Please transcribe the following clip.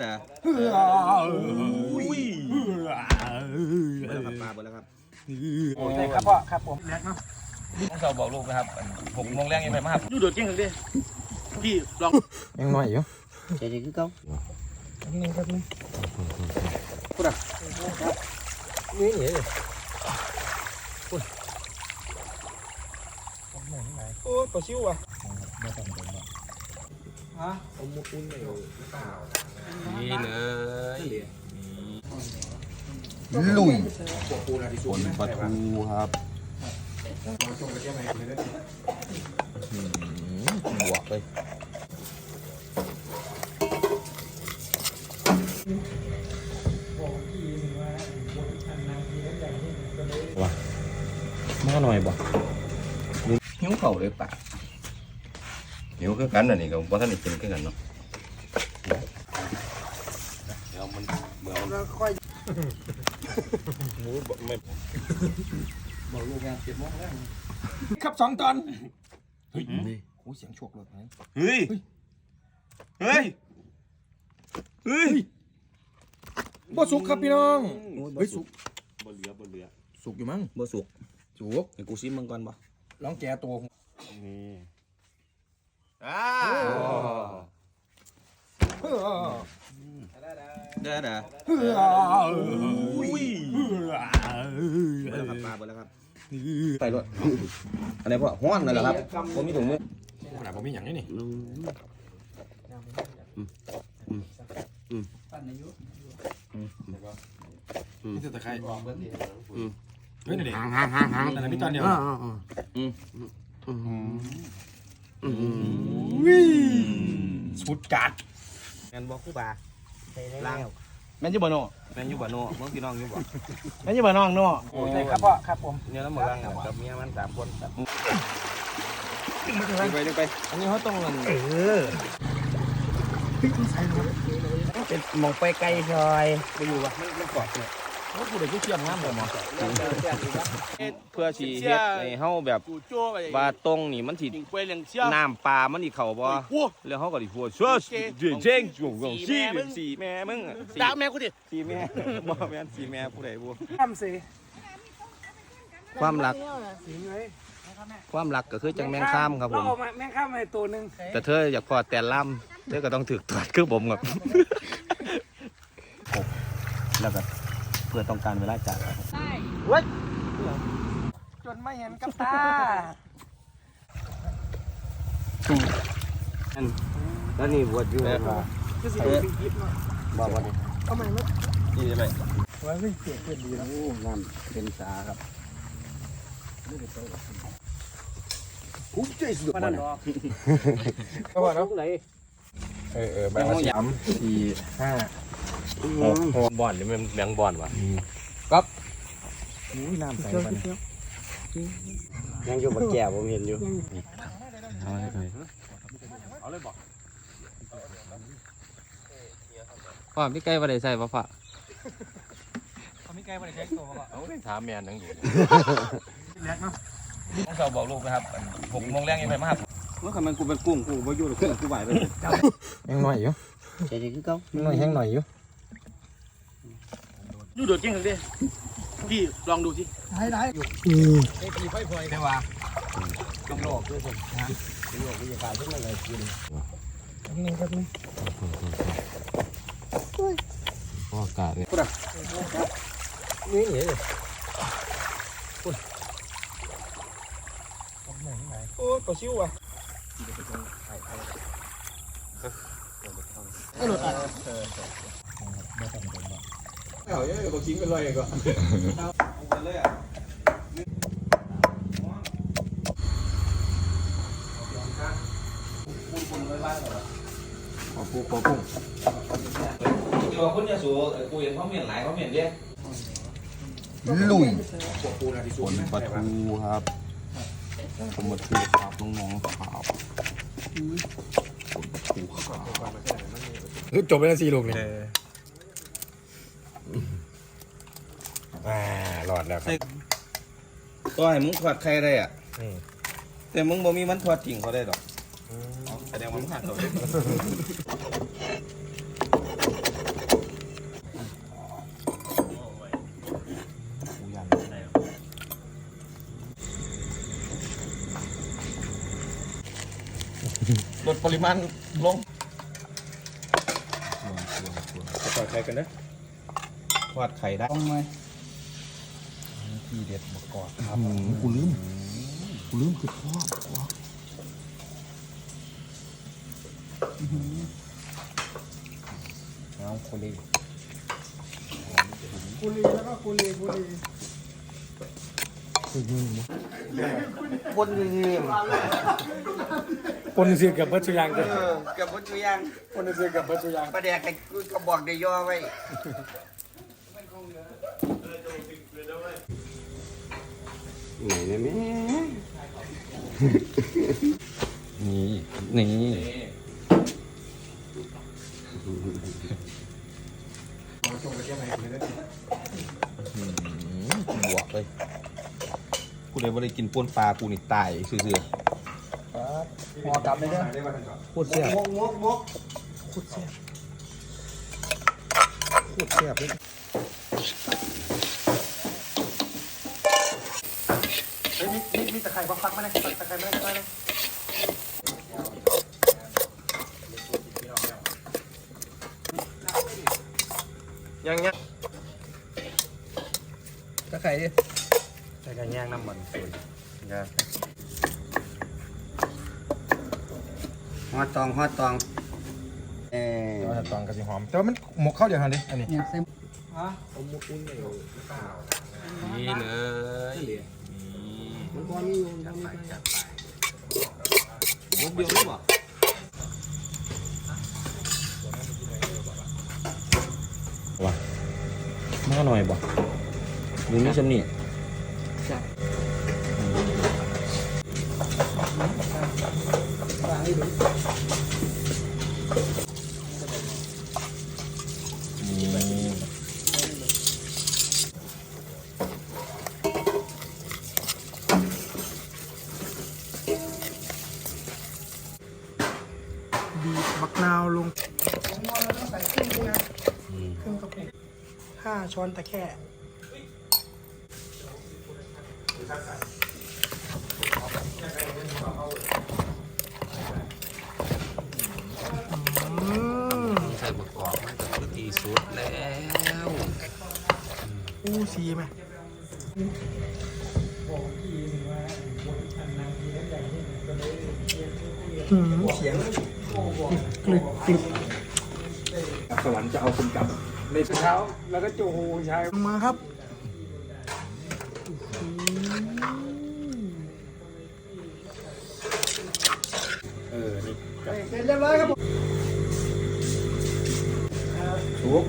เด้ออุ้ยเบิดแล้วครับปลาเบิดแล้วครับโอ้ใช่ครับพ่อครับผมต้องเสาบอกลูกนะครับหกโมงแรงยังไปมาครับยูโดดเก่งเลยพี่ลองยังน้อยอยู่ใจดีคือเก่านี่ครับนี่นี่เหรอโอ้ปลาชิวอะ นี่เลยลุยผลปลาทูครับบวกเลยมาหน่อยบ่หิ้วเข่าเลยปะ หิวคือกันอันนี้ก็บ่ทันได้กินคือกันเนาะเดี๋ยวมันเมื่อมันครับสองตอนเฮ้ยโอ้เสียงฉกเลยเฮ้ยเฮ้ยเฮ้ยบ่สุกครับพี่น้องเฮ้ยสุกบ่เหลือบ่เหลือสุกอยู่มั้งบ่สุกสุกให้กูซิมมึงก่อนบ่ลองแกะตัวนี่ อ่าเฮ้อเด้อเด้อเฮ้ออุ้ยเบิดแล้วครับปลาเบิดแล้วครับไปรถอันนี้พ่อฮ้อนนั่นแหละครับผมมีถุงมือขนาดผมมีอย่างนี้นี่นี่จะตะไคร้เฮ้ยนี่ดิห่างห่างห่างห่างแต่ละพี่ตอนเดียว สุดจัดแม่นบ่คู่บาล้างแม่นยูบานโน่แม่นอยู่บ่โน่มึงพี่น้องอยู่บ่แม่นยูบานองโน่โอ้ใช่ครับพ่อครับผมเนี่ยแล้วหมดรังกับเมียมันสามคนครับไปไปไปอันนี้เขาต้องเงินเป็นมองไปไกลซอยไปอยู่วะมันมันกอดเนี่ย ว่ากูได้ผู้เชี่ยวงามเลยหมอเพื่อสิเฮ็ดให้เฮาแบบกูโจ้ไปว่าตรงนี่มันสิยิงไปเลี้ยงเชี่ยวน้ำปลามันสิเข้าบ่โอ้แล้วเฮาก็สิพูดชัวเจ๊เจ๊งจุ่งสี่สี่แม่มึงสี่ด่าแม่กูดิสี่แม่บ่แม่นสี่แม่ผู้ใดบ่ทำสิความรักความรักก็คือจังแมงข้ามครับผมเราเอามาแม่งข้ามมาตัวหนึ่งแต่เธออยากพอแต่ล่ำเธอก็ต้องถึกตรวจคือผมครับแล้วก็เพื่อต้องการเวลาจ่ายครับจนไม่เห็นกับตาแล้วนี่บวชอยู่คือสิเป็นยิบเนาะบอกว่านี่เอาใหม่มั้ยนี่ใช่ไหมว่าไม่เสียเพื่อนดีนะโอ้น้ำเป็นสาครับคุ้มใจสุดมันนั่นหรอก็ว่าเนาะไหนเออเออใบละสามสี่ห้าหก บอนหรือมันแมงบอนวะอุ้ยน้ำใสไปยังอยู่บักแก่ผมเห็นอยู่พ่อพี่ไก่บ่ได้ใส่ป่ะพ่อเขาไม่ไกลมาเลยแท็กตัวก็เอาถามแมนนังอยู่แท็กเนาะต้องเสาบอกลูกนะครับหกโมงแรงยังไปมาครับเมื่อคืนมันกูเป็นกุ้งกูบ่อยู่หรอกกูไหวไปเลยยังน้อยอยู่ใจดีคือเก่ายังน้อยแห้งหน่อยอยู่ ยูโดดเก่งเลยพี่ลองดูสิได้ได้ได้ว่าต้องโลกด้วยสิฮะโลกวิทยาการที่มันเลยกินนี่ครับนี่พออากาศเลยนี่เหรอโอ้ปลาชิวอะ เอาเยอะกว่าทิ้งไปเลยก็ปอปูปอปูอยู่กับคนยาสูกูเห็นเขาเมียนหลายเขาเมียนเด้ลุยผลปลาทูครับผมมาทูครับน้องๆครับคือจบไปแล้วสี่ลูกนี่อ่า แล้วครับต่อให้มึงถอดใครได้อะแต่มึงบ่มีมันถอดทิ้งเขาได้ดอกแสดงว่ามึงหักเขาได้ลดปริมาณลงจะปล่อยใครกันนะทอดไข่ได้ต้องไหม ทีเด็ดมะกอกครับกูลืมกูลืมคือทอดเอาโคลีกุลีแล้วก็กุลีกุลีคนลืมคนเสียกับพัชยังกันเออเกับวัตถุยังคนเสียกับพัชยังประเดี๋ยวให้กูก็บอกได้ย่อไว้ ไหนเนี่ยแม่ นี่ นี่บวกเลยกูเลยไม่ได้กินป่นปลากูนี่ตายซื่อหัวกลับเลยเด้อๆพูดเสียบมกมกมกพูดเสียบเลย ยมีมีมีตะไคร้ฟักฟักมาเลยตะไคร้มาเลยตะไคร้มาเลยยังยังตะไคร้ดิใช้กันย่างน้ำมันสวยนะฮอดตองฮอดตองเออแต่ว่าตอนกระสีหอม แต่ว่ามันหมกเข้าเดียวกันดิอันนี้เนี่ยเต็ มฮะนี่เลยมุกเดียวรู้ป่ะว้ามาหน่อยบ่หรือนี่ชำนี่นี่ บีบบักนาวลงใส่ครึ่งนึงนะครึ่งกระปุกห้า ช้อนตะแคร่ใส่ประกอบมันก็คือที่สุดแล้วอู้ซีไหมอืมเสียงกลึกกลึกสวรรค์จะเอาคุณกลับ ในเช้าแล้วก็จูใช้มาครับ เออ นี่เสร็จเรียบร้อยครับผมทุก